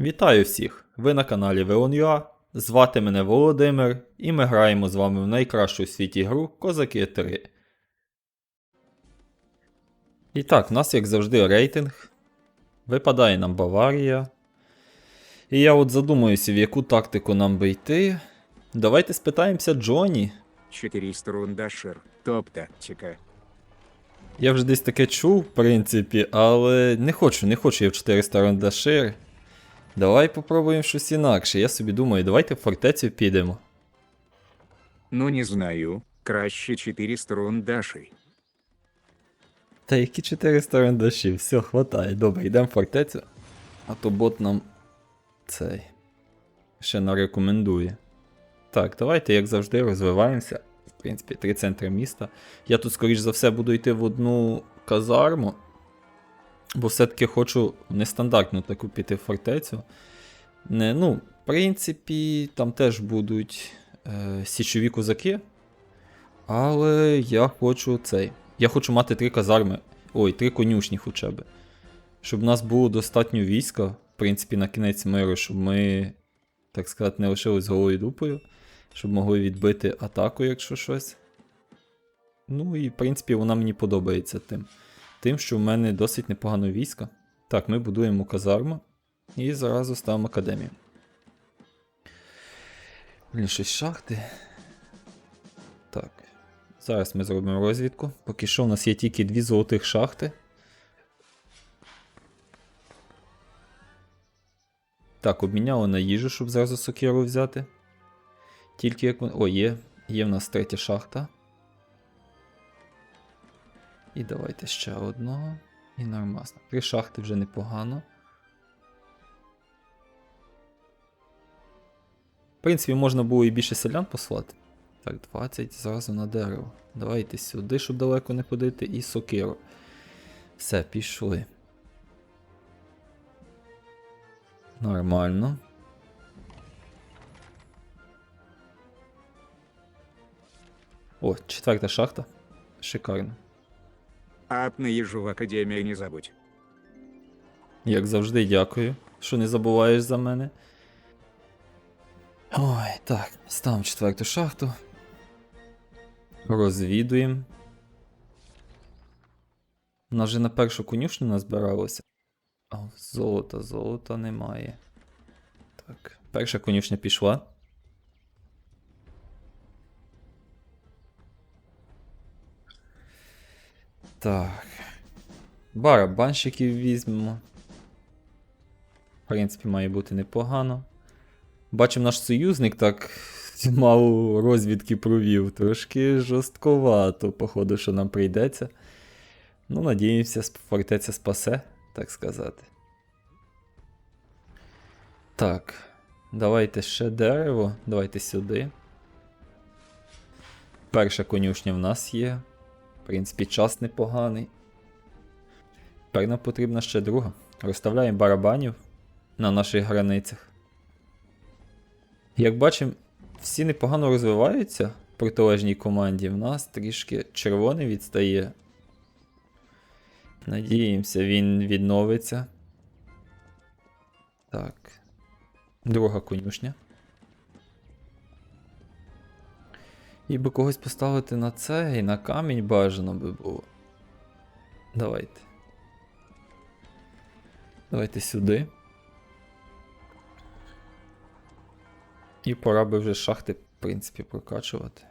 Вітаю всіх! Ви на каналі Veon.ua, Звати мене Володимир, і ми граємо з вами в найкращу у світі гру Козаки 3. І так, в нас, як завжди, рейтинг. Випадає нам Баварія. І я от задумуюся, в яку тактику нам би йти. Давайте спитаємося Джоні. 400 рундашир. Топ-тактика. Я вже десь таке чув, в принципі, але не хочу, не хочу я в 400 рандашир. Давай попробуємо щось інакше. Я собі думаю, давайте в фортецю підемо. Ну не знаю. Краще 400 рундашей. Та які 400 рандашів, все, хватає. Добре, йдемо в фортецю. А то бот нам цей ще нарекомендує. Так, давайте, як завжди, розвиваємося. В принципі, три центри міста. Я тут, скоріш за все, буду йти в одну казарму. Бо все-таки хочу нестандартну таку піти фортецю. Не, ну, в принципі, там теж будуть е, січові козаки. Але я хочу цей. Я хочу мати три казарми. Ой, три конюшні хоча б. Щоб в нас було достатньо війська, в принципі, на кінець миру, щоб ми, так сказати, не лишились голою дупою. Щоб могли відбити атаку, якщо щось. Ну і в принципі вона мені подобається тим. Тим, що в мене досить непогано війська. Так, ми будуємо казарму і зразу ставимо академію. Блін, щось шахти. Так. Зараз ми зробимо розвідку. Поки що у нас є тільки дві золотих шахти. Так, обміняли на їжу, щоб зразу сокиру взяти. Тільки як О, є. Є в нас третя шахта. І давайте ще одного. І нормасно. Три шахти вже непогано. В принципі, можна було і більше селян послати. Так, 20 зразу на дерево. Давайте сюди, щоб далеко не ходити, і сокиру. Все, пішли. Нормально. О, четверта шахта. Шикарно. На ежу в Академии не забудь. Як завжди, дякую, що не забуваєш за мене. Ой, так, ставимо четверту шахту. Розвідуємо. У нас же на першу конюшню назбиралося. А золота, золота немає. Так, перша конюшня пішла. Так. Барабанщиків візьмемо. В принципі, має бути непогано. Бачимо, наш союзник так мало розвідки провів. Трошки жорстковато, походу, що нам прийдеться. Ну, надіємося, фортеця спасе, так сказати. Так. Давайте ще дерево. Давайте сюди. Перша конюшня в нас є. В принципі, час непоганий. Тепер нам потрібна ще друга. Розставляємо барабанів на наших границях. Як бачимо, всі непогано розвиваються в протилежній команді. В нас трішки червоний відстає. Надіємося, він відновиться. Так. Друга конюшня. І би когось поставити на це і на камінь бажано би було. Давайте. Давайте сюди. І пора би вже шахти, в принципі, прокачувати.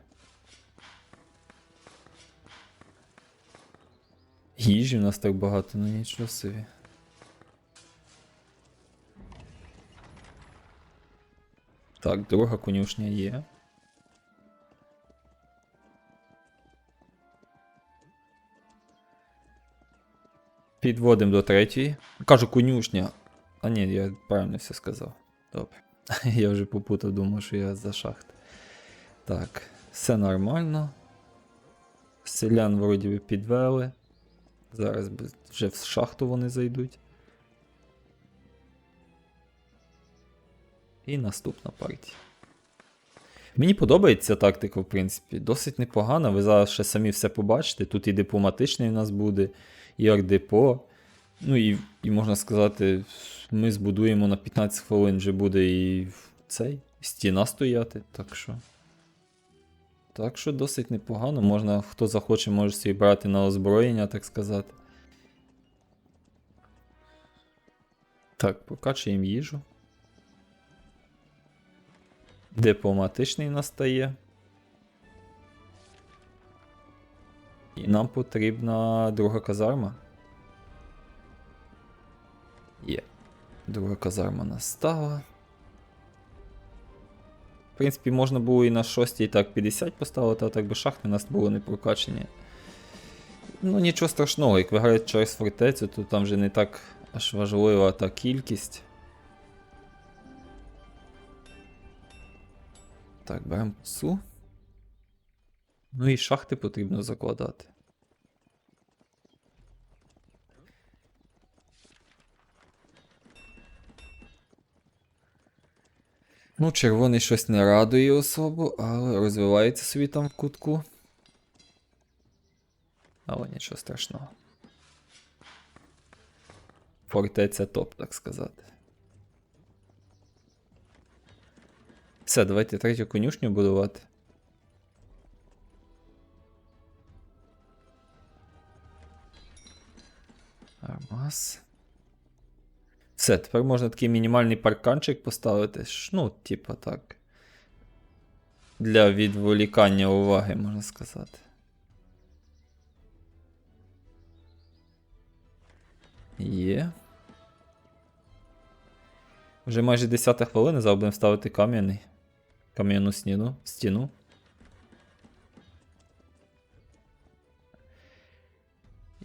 Їжі в нас так багато, ну нічого собі. Так, друга конюшня є. Підводимо до третьої. Кажу конюшня. А ні, я правильно все сказав. Добре. Я вже попутав, думав, що я за шахт. Так, все нормально. Селян вроді би підвели. Зараз вже в шахту вони зайдуть. І наступна партія. Мені подобається тактика, в принципі. Досить непогана. Ви зараз ще самі все побачите. Тут і дипломатичний у нас буде, і ардепо. Ну і, і можна сказати, Ми збудуємо на 15 хвилин вже буде і цей стіна стояти, так що. Так що досить непогано. Можна, хто захоче, може собі брати на озброєння, так сказати. Так, покачуємо їжу. Дипломатичний настає. І нам потрібна друга казарма. Є. Друга казарма настала. В принципі, можна було і на 6 і так 50 поставити, а так би шахти у нас були не прокачені. Ну, нічого страшного, як ви граєте через фортецю, то там вже не так аж важлива та кількість. Так, беремо псу. Ну і шахти потрібно закладати. Ну, червоний щось не радує особу, але розвивається собі там в кутку. Але нічого страшного. Фортеця топ, так сказати. Все, давайте третю конюшню будувати. Армаз. Все, тепер можна такий мінімальний парканчик поставити. Ну, типа так. Для відволікання уваги, можна сказати. Є. Вже майже 10 хвилина, зараз будемо ставити кам'яний. Кам'яну стіну. стіну.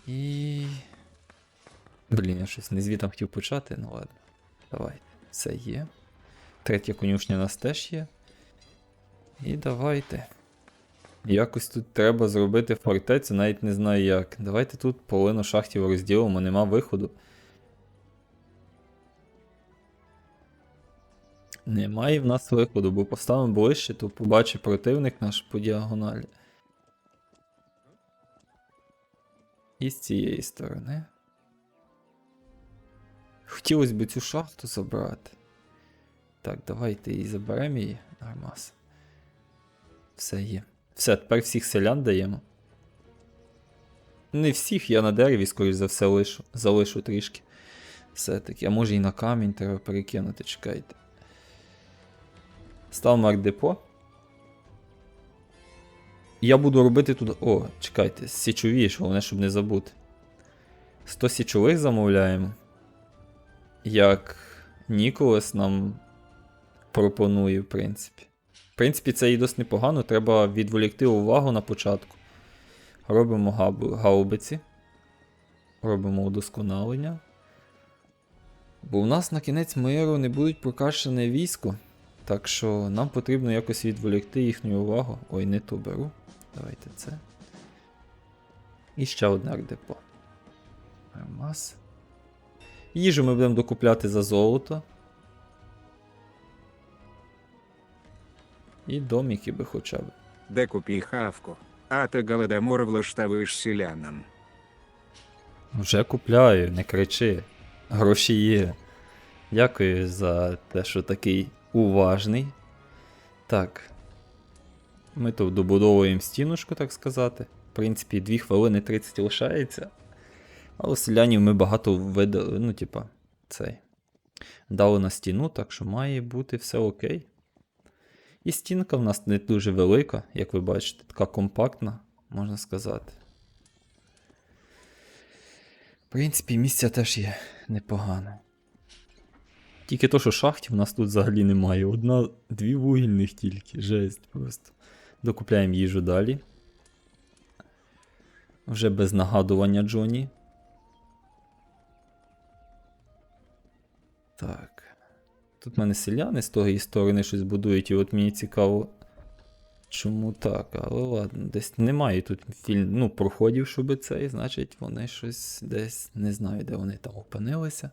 І. Блін, я щось не звітом хотів почати, ну ладно. Давай. Це є. Третя конюшня у нас теж є. І давайте. Якось тут треба зробити фортецю, навіть не знаю як. Давайте тут половину шахтів розділимо, нема виходу. Немає в нас виходу, бо поставимо ближче, то побачить противник наш по діагоналі. І з цієї сторони. Хотілося б цю шахту забрати. Так, давайте її заберемо її. Нормас. Все є. Все, тепер всіх селян даємо. Не всіх, я на дереві, скоріш за все, лишу, залишу трішки. Все-таки, а може і на камінь треба перекинути, чекайте. Ставимо арт-депо. Я буду робити тут. О, чекайте, січові, головне, щоб не забути. 100 січових замовляємо. Як Ніколас нам пропонує, в принципі. В принципі, це і досить непогано, треба відволікти увагу на початку. Робимо гаубиці. Робимо удосконалення. Бо в нас на кінець миру не будуть прокачане військо. Так що нам потрібно якось відволікти їхню увагу. Ой, не ту беру. Давайте це. І ще одне ардепо. Армаз. Їжу ми будемо докупляти за золото. І доміки би хоча б. Да купи хавку, а то голодомор влаштовуєш селянам. Вже купляю, не кричи. Гроші є. Дякую за те, що такий уважний. Так. Ми тут добудовуємо стіночку, так сказати. В принципі, 2 хвилини 30 лишається. Але селянів ми багато видали, ну, типа, цей. Дали на стіну, так що має бути все окей. І стінка в нас не дуже велика, як ви бачите, така компактна, можна сказати. В принципі, місця теж є непогано. Тільки то, що шахтів у нас тут взагалі немає. Одна, дві вугільних тільки. Жесть просто. Докупляємо їжу далі. Вже без нагадування Джоні. Так. Тут в мене селяни з тої сторони щось будують, і от мені цікаво. Чому так? Але ладно, десь немає тут ну, проходів, щоб цей, значить, вони щось десь не знаю, де вони там опинилися.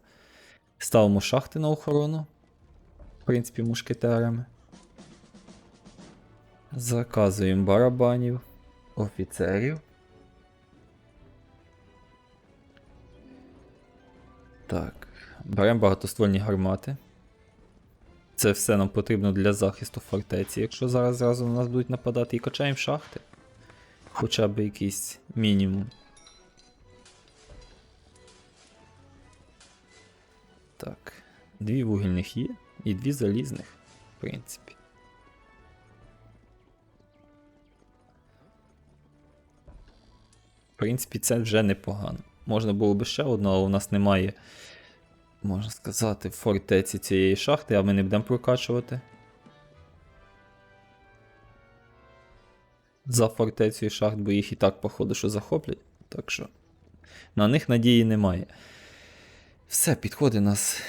Ставимо шахти на охорону. В принципі, мушкетерами. Заказуємо барабанів, офіцерів. Так, беремо багатоствольні гармати. Це все нам потрібно для захисту фортеці, якщо зараз зразу на нас будуть нападати, і качаємо шахти. Хоча б якийсь мінімум. Так. Дві вугільних є і дві залізних, в принципі. В принципі, це вже непогано. Можна було би ще одну, але у нас немає, можна сказати, фортеці цієї шахти, а ми не будемо прокачувати. За фортецею шахт, бо їх і так, походу, що захоплять. Так що на них надії немає. Все, підходить нас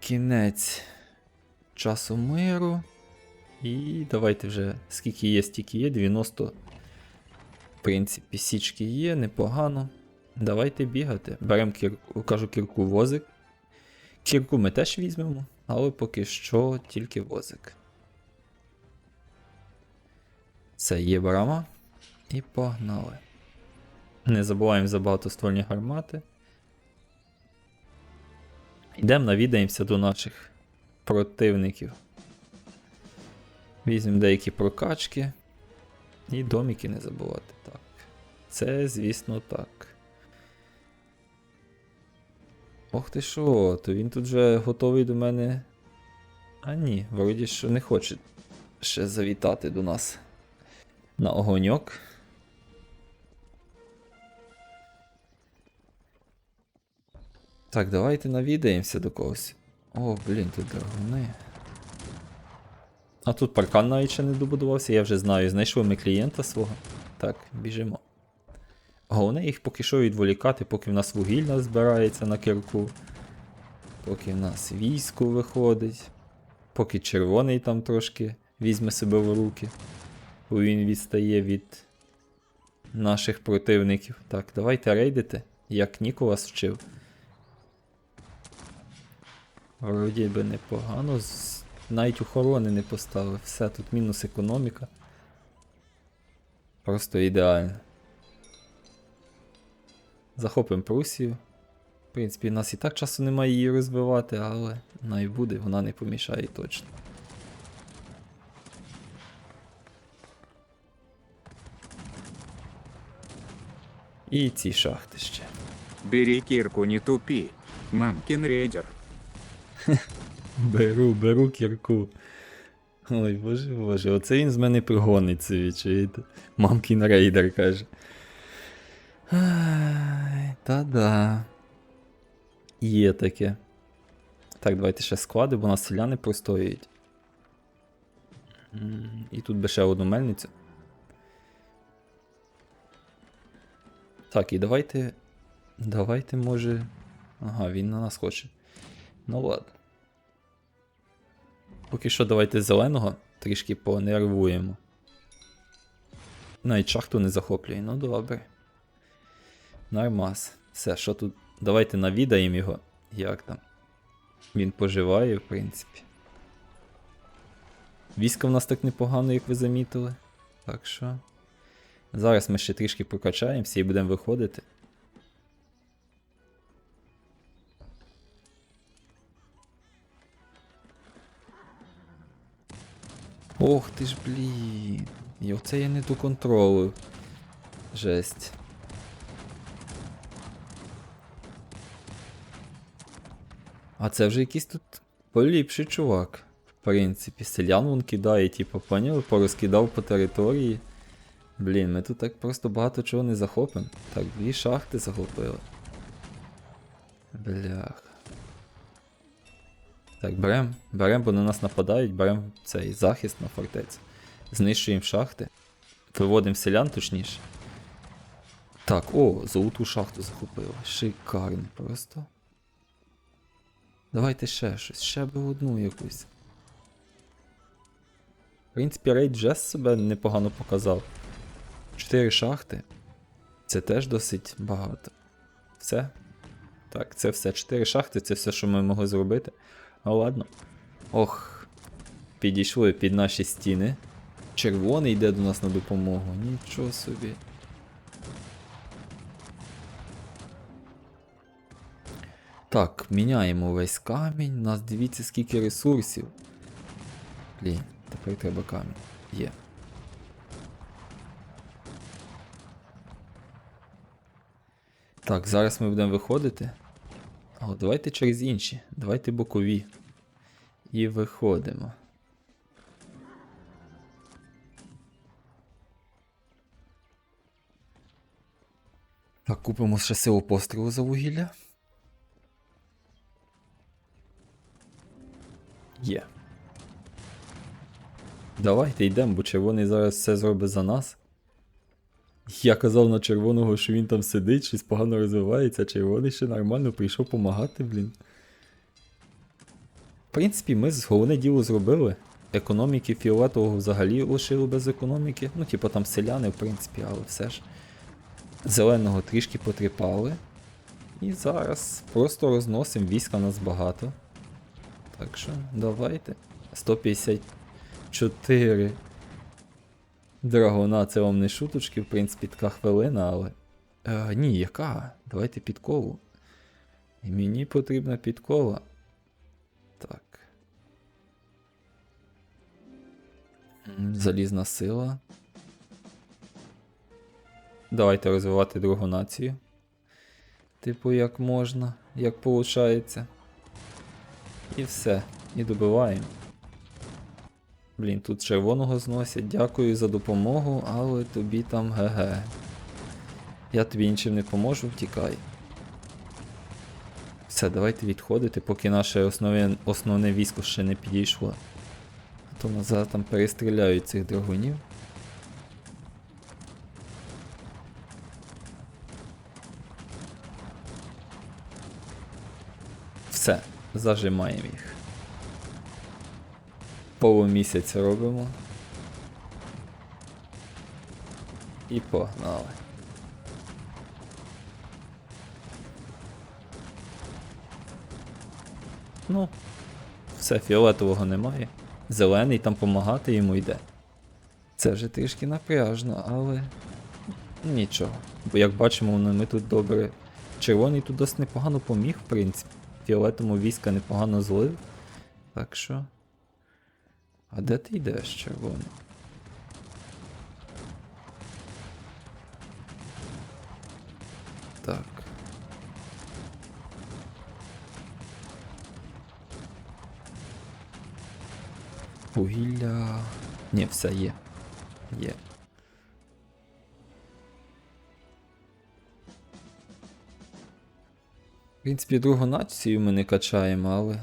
кінець часу миру. І давайте вже скільки є, стільки є. 90. В принципі, січки є, непогано. Давайте бігати. Беремо кірку, кажу кірку возик. Кірку ми теж візьмемо, але поки що тільки возик. Це є брама. І погнали. Не забуваємо за багатоствольні гармати. Йдемо навідаємося до наших противників. Візьмемо деякі прокачки. І доміки не забувати. Так. Це, звісно, так. Ох ти що, то він тут вже готовий до мене. А ні, вроді що не хоче ще завітати до нас на огоньок. Так, давайте навідаємося до когось. О, блін, тут драгуни. А тут паркан навіть ще не добудувався, я вже знаю. Знайшли ми клієнта свого. Так, біжимо. Головне їх поки що відволікати, поки в нас вугілля збирається на кірку. Поки в нас військо виходить. Поки червоний там трошки візьме себе в руки. Бо він відстає від наших противників. Так, давайте рейдити, як Ніколас вчив. Вроді би непогано. Навіть охорони не поставив. Все, тут мінус економіка. Просто ідеально. Захопимо Прусію. В принципі, у нас і так часу немає її розвивати, але най буде, вона не помішає точно. І ці шахти ще. Бери кирку, не тупи. Мамкин рейдер. Беру, беру кірку. Ой, боже боже, оце він з мене пригонить собі, чуєте? Мамкін рейдер каже. Ай, Та-да. Є таке. Так, давайте ще склади, бо нас селяни простоюють. І тут би ще одну мельницю. Так, і давайте. Давайте, може. Ага, він на нас хоче. Ну ладно. Поки що давайте зеленого трішки понервуємо. Навіть шахту не захоплює, ну добре. Нормас. Все, що тут. Давайте навідаємо його. Як там? Він поживає, в принципі. Військо в нас так непогано, як ви замітили. Так що. Зараз ми ще трішки прокачаємося і будемо виходити. Ох ти ж блін. І оце я не доконтролив. Жесть. А це вже якийсь тут поліпший чувак. В принципі, селян вон кидає, типу, поняв, порозкидав по території. Блін, ми тут так просто багато чого не захопимо. Так, дві шахти захопили. Блях. Так, берем, берем, бо на нас нападають, берем цей захист на фортецю. Знищуємо шахти. Виводимо селян, точніше. Так, о, золоту шахту захопили. Шикарно просто. Давайте ще щось, ще би одну якусь. В принципі, рейд вже себе непогано показав. Чотири шахти. Це теж досить багато. Все. Так, це все. Чотири шахти, це все, що ми могли зробити. Ну ладно. Ох. Підійшли під наші стіни. Червоний йде до нас на допомогу. Нічого собі. Так, міняємо весь камінь. У нас дивіться скільки ресурсів. Блін, тепер треба камінь. Є. Так, зараз ми будемо виходити. О, давайте через інші. Давайте бокові. І виходимо. Так, купимо ще силу пострілу за вугілля. Є. Давайте йдемо, бо червоний зараз все зробить за нас. Я казав на червоного, що він там сидить, щось погано розвивається, червоний ще нормально прийшов помагати, блін. В принципі, ми головне діло зробили. Економіки фіолетового взагалі лишили без економіки. Ну, типу там селяни, в принципі, але все ж. Зеленого трішки потріпали. І зараз просто розносимо, війська нас багато. Так що, давайте. 154 драгона, це вам не шуточки, в принципі, така хвилина, але. Е, ні, яка? Давайте підкову. Мені потрібна підкова. Так. Залізна сила. Давайте розвивати другу націю. Типу, як можна, як виходить. І все. І добиваємо. Блін, тут червоного зносять. Дякую за допомогу, але тобі там ГГ. Я тобі нічим не поможу, втікай. Все, давайте відходити, поки наше основне, основне військо ще не підійшло. А то назад там перестріляють цих драгунів. Все, зажимаємо їх. Полумісяць робимо. І погнали. Ну, все, фіолетового немає. Зелений там помагати йому йде. Це вже трішки напряжно, але нічого. Бо як бачимо, ми тут добре. Червоний тут досить непогано поміг, в принципі. Фіолетовому війська непогано злив. Так що. А де ти йдеш, червоний? Так. Вугілля. Ні, все є. Є. В принципі, другу націю ми не качаємо, але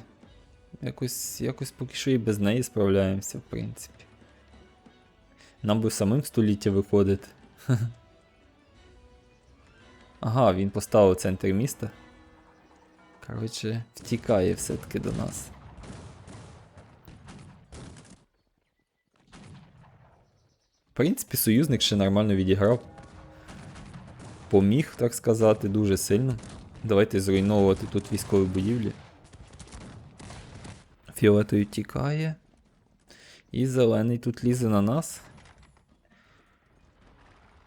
якось, якось поки що і без неї справляємося, в принципі. Нам би самим століття виходити. Ага, він поставив центр міста. Коротше, втікає все-таки до нас. В принципі, союзник ще нормально відіграв. Поміг, так сказати, дуже сильно. Давайте зруйновувати тут військові будівлі. Фіолетовий тікає. І зелений тут лізе на нас.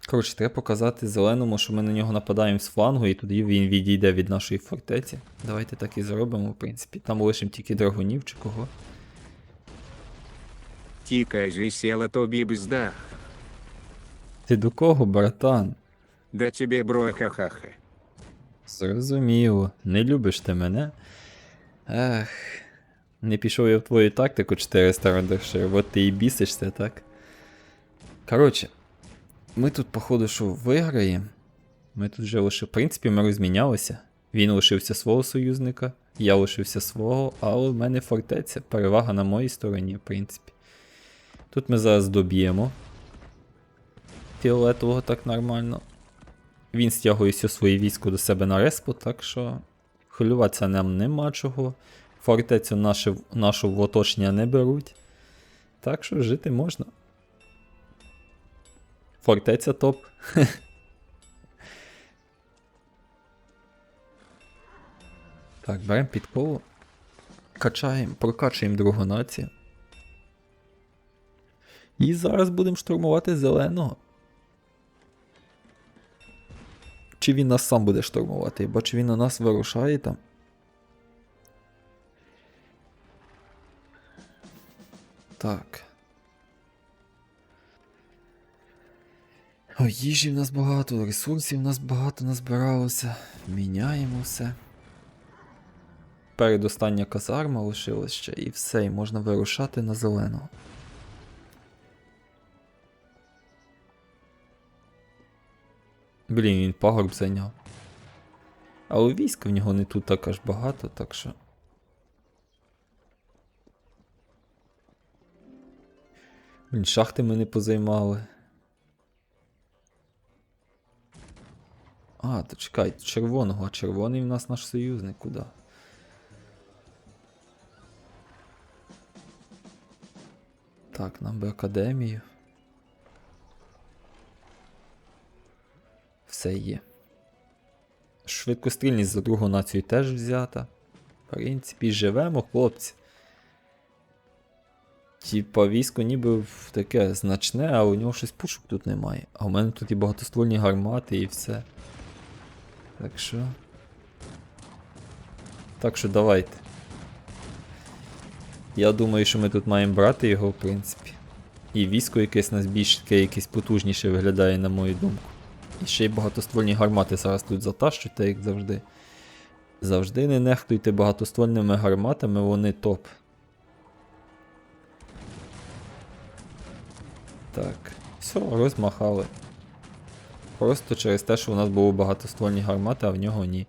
Коротше, треба показати зеленому, що ми на нього нападаємо з флангу, і тоді він відійде від нашої фортеці. Давайте так і зробимо, в принципі. Там лишимо тільки драгунів чи кого. Тікай зі села тобі бздах. Ти до кого, братан? Да тебе броха-хаха. Зрозуміло, не любиш ти мене. Ех, не пішов я в твою тактику 400 рандершир, от ти і бісишся, так? Коротше, ми тут, походу, що виграємо. Ми тут вже лише, в принципі, ми розмінялися. Він лишився свого союзника, я лишився свого, але в мене фортеця. Перевага на моїй стороні, в принципі. Тут ми зараз доб'ємо. Фіолетового так нормально. Він стягує все своє військо до себе на респу, так що хвилюватися нам нема чого. Фортецю наше, нашу в оточення не беруть. Так що жити можна. Фортеця топ. так, беремо підкову. Качаємо, прокачуємо другу націю. І зараз будемо штурмувати зеленого. Чи він нас сам буде штурмувати? Бачу, він на нас вирушає там. Так. О, їжі в нас багато, ресурсів в нас багато назбиралося. Міняємо все. Передостання казарма лишилась ще і все, і можна вирушати на зелену. Блін, він пагорб зайняв. Але війська в нього не тут так аж багато, так що. Блін, шахти ми не позаймали. А, то чекай, червоного, а червоний в нас наш союзник куди? Так, нам би академію. Все є. Швидкострільність за другу націю теж взята. В принципі, живемо, хлопці. Типа військо ніби таке значне, а у нього щось пушок тут немає. А у мене тут і багатоствольні гармати і все. Так що. Так що давайте. Я думаю, що ми тут маємо брати його, в принципі. І військо якесь нас більш таке якесь потужніше виглядає, на мою думку. І ще й багатоствольні гармати зараз тут затащуть, так як завжди. Завжди не нехтуйте багатоствольними гарматами, вони топ. Так, все, розмахали. Просто через те, що у нас було багатоствольні гармати, а в нього ні.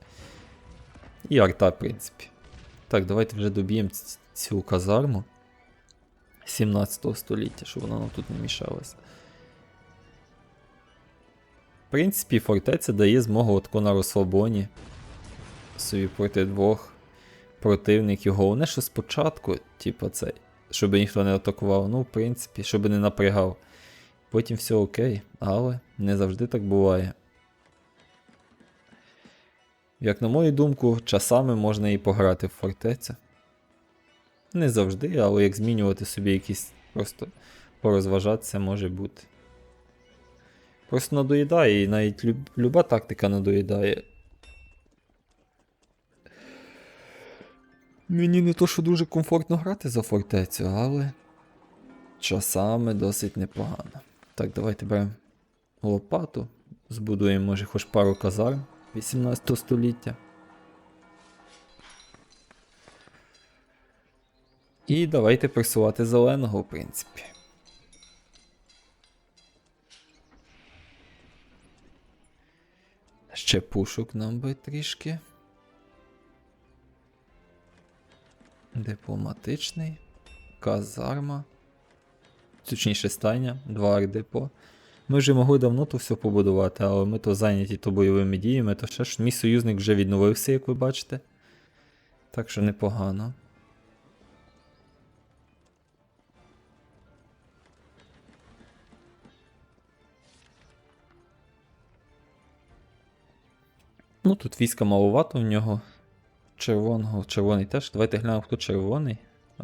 І арта, в принципі. Так, давайте вже доб'ємо цю казарму 17 століття, щоб вона нам тут не мішалася. Принципі, фортеця дає змогу отко на розслабоні собі проти двох противників. Головне, що спочатку, типу, цей, щоб ніхто не атакував. Ну, в принципі, щоб не напрягав. Потім все окей, але не завжди так буває. Як на мою думку, часами можна і пограти в фортецю. Не завжди, але як змінювати собі якісь просто порозважатися може бути. Просто надоїдає, і навіть люб, люба тактика надоїдає. Мені не то, що дуже комфортно грати за фортецю, але часами досить непогано. Так, давайте беремо лопату, збудуємо, може, хоч пару казарм 18 століття. І давайте пресувати зеленого, в принципі. Ще пушок нам би трішки. Дипломатичний. Казарма. Точніше стайня, два ардепо. Ми вже могли давно то все побудувати, але ми то зайняті то бойовими діями, то ще ж мій союзник вже відновився, як ви бачите. Так що непогано. Ну, тут війська маловато в нього. Червоного, червоний теж. Давайте глянемо, хто червоний.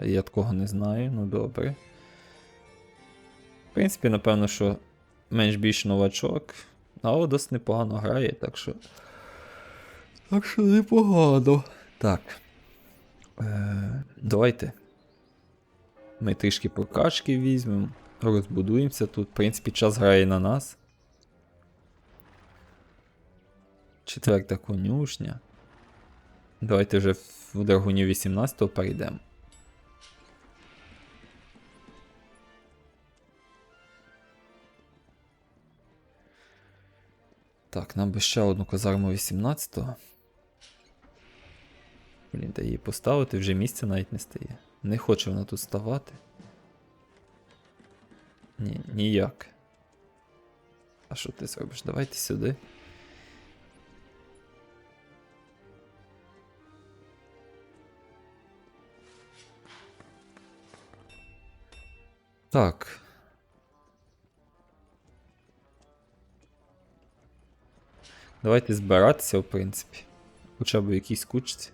Я такого не знаю, ну добре. В принципі, напевно, що менш більш новачок, але досить непогано грає, так що. Так що непогано. Так. Е, давайте. Ми трішки прокачки візьмемо, розбудуємося тут. В принципі, час грає на нас. Четверта конюшня. Давайте вже в Драгуні 18 перейдемо. Так, нам би ще одну казарму 18-го. Блін, та її поставити вже місця навіть не стає. Не хоче вона тут ставати. Ні, ніяк. А що ти зробиш? Давайте сюди. Так. Давайте збиратися, в принципі. Хоча б в якійсь кучці.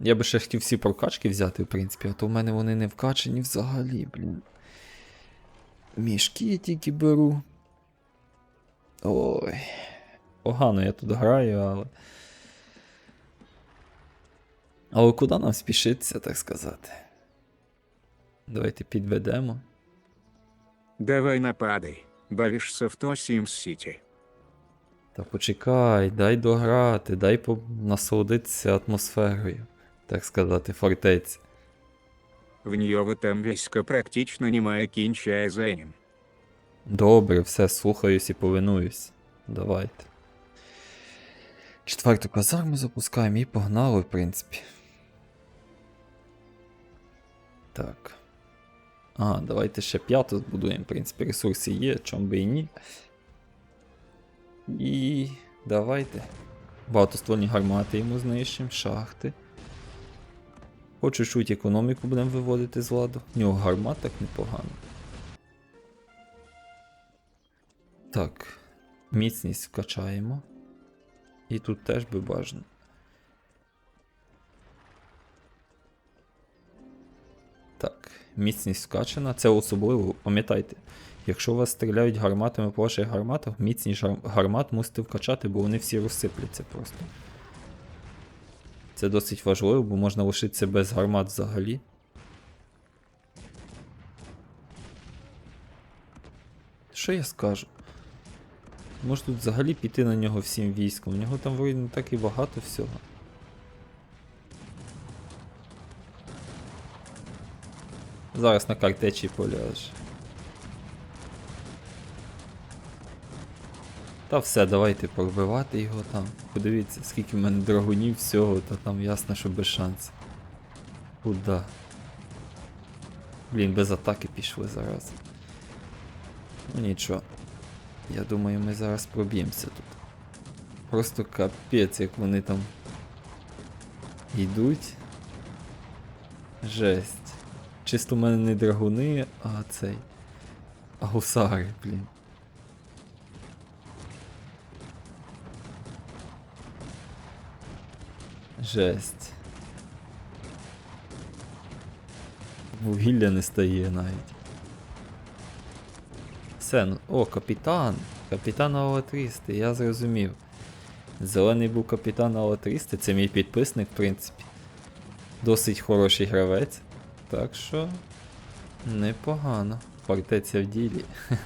Я би ще хотів всі прокачки взяти, в принципі, а то в мене вони не вкачені взагалі, блін. Мішки я тільки беру. Ой. Погано я тут граю, але. Але куди нам спішитися, так сказати? Давайте підведемо. Давай нападай. Бавишься в то Sims City. Та почекай, дай дограти, дай по... насолодитися атмосферою, так сказати, фортеці. В нее в этом весько практично немає кінчає за ним. Добре, все, слухаюсь і повинуюсь. Давайте. Четверту казарму запускаємо і погнали, в принципі. Так. А, давайте ще п'яту збудуємо, в принципі, ресурси є, чом би і ні. І давайте. Багатоствольні гармати йому знищимо, шахти. По чуть-чуть економіку будемо виводити з ладу. В нього гармат так непогано. Так, міцність вкачаємо. І тут теж би бажано. Так, міцність вкачана. Це особливо, пам'ятайте. Якщо вас стріляють гарматами по ваших гарматах, міцність гармат мусите вкачати, бо вони всі розсипляться просто. Це досить важливо, бо можна лишитися без гармат взагалі. Що я скажу? Може тут взагалі піти на нього всім військом. У нього там не так і багато всього. Зараз на картечі поляж. Та все, давайте пробивати його там. Подивіться, скільки в мене драгунів всього, та там ясно, що без шансів. Куда? Блін, без атаки пішли зараз. Ну нічого. Я думаю, ми зараз проб'ємося тут. Просто капець, як вони там йдуть. Жесть. Чисто в мене не драгуни, а цей. А гусари, блін. Жесть. Вугілля не стає навіть. Все, ну. О, капітан. Капітан Алатристи, я зрозумів. Зелений був капітан Алатристи, це мій підписник, в принципі. Досить хороший гравець. Так що. Непогано. Фортеця в ділі.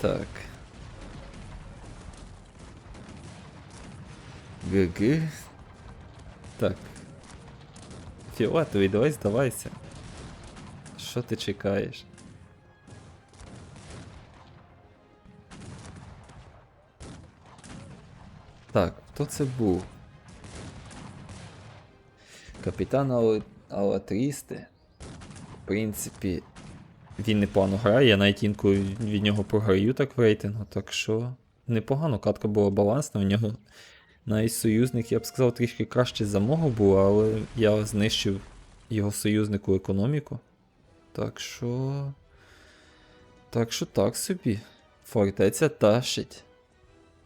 Так. ГГ. Так. Фіолетовий, давай здавайся. Що ти чекаєш? Так, хто це був? Капітан Ала- Алатрісти. В принципі, він непогано грає, я навіть інколи від нього програю так в рейтингу, так що непогано, катка була балансна, у нього навіть союзник, я б сказав, трішки краще за мого був, але я знищив його союзнику економіку. Так що. Так що так собі. Фортеця тащить.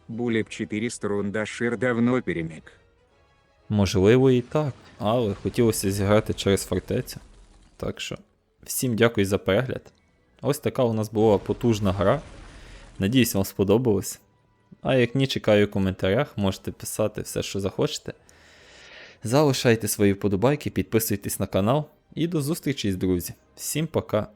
Булеп 400 рундашир давно переміг. Можливо, і так, але хотілося зіграти через фортецю. Так що, всім дякую за перегляд. Ось така у нас була потужна гра. Надіюсь, вам сподобалось. А як ні, чекаю в коментарях, можете писати все, що захочете. Залишайте свої вподобайки, підписуйтесь на канал і до зустрічі, друзі. Всім пока!